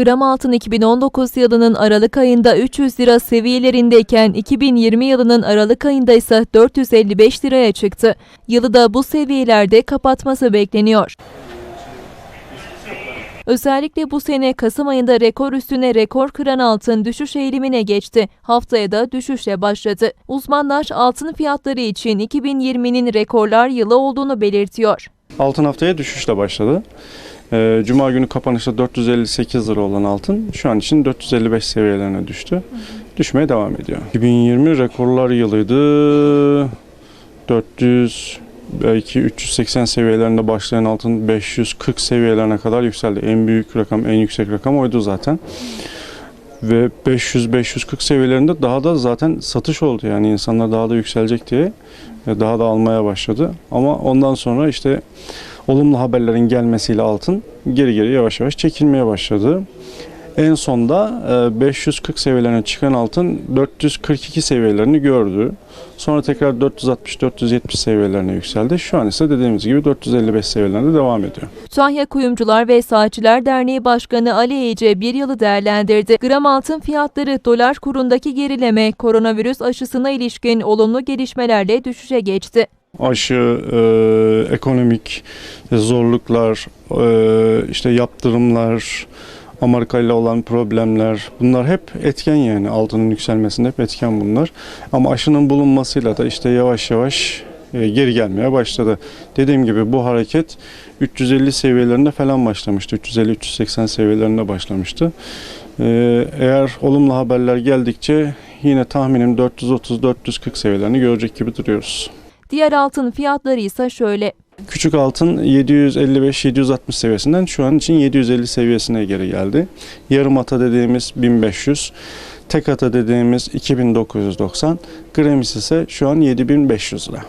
Gram altın 2019 yılının Aralık ayında 300 lira seviyelerindeyken 2020 yılının Aralık ayında ise 455 liraya çıktı. Yılı da bu seviyelerde kapatması bekleniyor. Özellikle bu sene Kasım ayında rekor üstüne rekor kıran altın düşüş eğilimine geçti. Haftaya da düşüşle başladı. Uzmanlar altın fiyatları için 2020'nin rekorlar yılı olduğunu belirtiyor. Altın haftaya düşüşle başladı. Ee, Cuma günü kapanışta 458 lira olan altın şu an için 455 seviyelerine düştü. Düşmeye devam ediyor. 2020 rekorlar yılıydı. 400 belki 380 seviyelerinde başlayan altın 540 seviyelerine kadar yükseldi. En büyük rakam, en yüksek rakam oydu zaten. Ve 500-540 seviyelerinde daha da zaten satış oldu. Yani insanlar daha da yükselecek diye ve daha da almaya başladı. Ama ondan sonra işte olumlu haberlerin gelmesiyle altın geri geri yavaş yavaş çekilmeye başladı. En sonda e, 540 seviyelerine çıkan altın 442 seviyelerini gördü. Sonra tekrar 460-470 seviyelerine yükseldi. Şu an ise dediğimiz gibi 455 seviyelerinde devam ediyor. Kütahya Kuyumcular ve Saatçiler Derneği Başkanı Ali Ece bir yılı değerlendirdi. Gram altın fiyatları dolar kurundaki gerileme, koronavirüs aşısına ilişkin olumlu gelişmelerle düşüşe geçti. Aşı, e, ekonomik zorluklar, e, işte yaptırımlar, Amerika ile olan problemler bunlar hep etken yani altının yükselmesinde hep etken bunlar. Ama aşının bulunmasıyla da işte yavaş yavaş e, geri gelmeye başladı. Dediğim gibi bu hareket 350 seviyelerinde falan başlamıştı. 350-380 seviyelerinde başlamıştı. E, eğer olumlu haberler geldikçe yine tahminim 430-440 seviyelerini görecek gibi duruyoruz. Diğer altın fiyatları ise şöyle. Küçük altın 755-760 seviyesinden şu an için 750 seviyesine geri geldi. Yarım ata dediğimiz 1500, tek ata dediğimiz 2990, gremis ise şu an 7500 lira.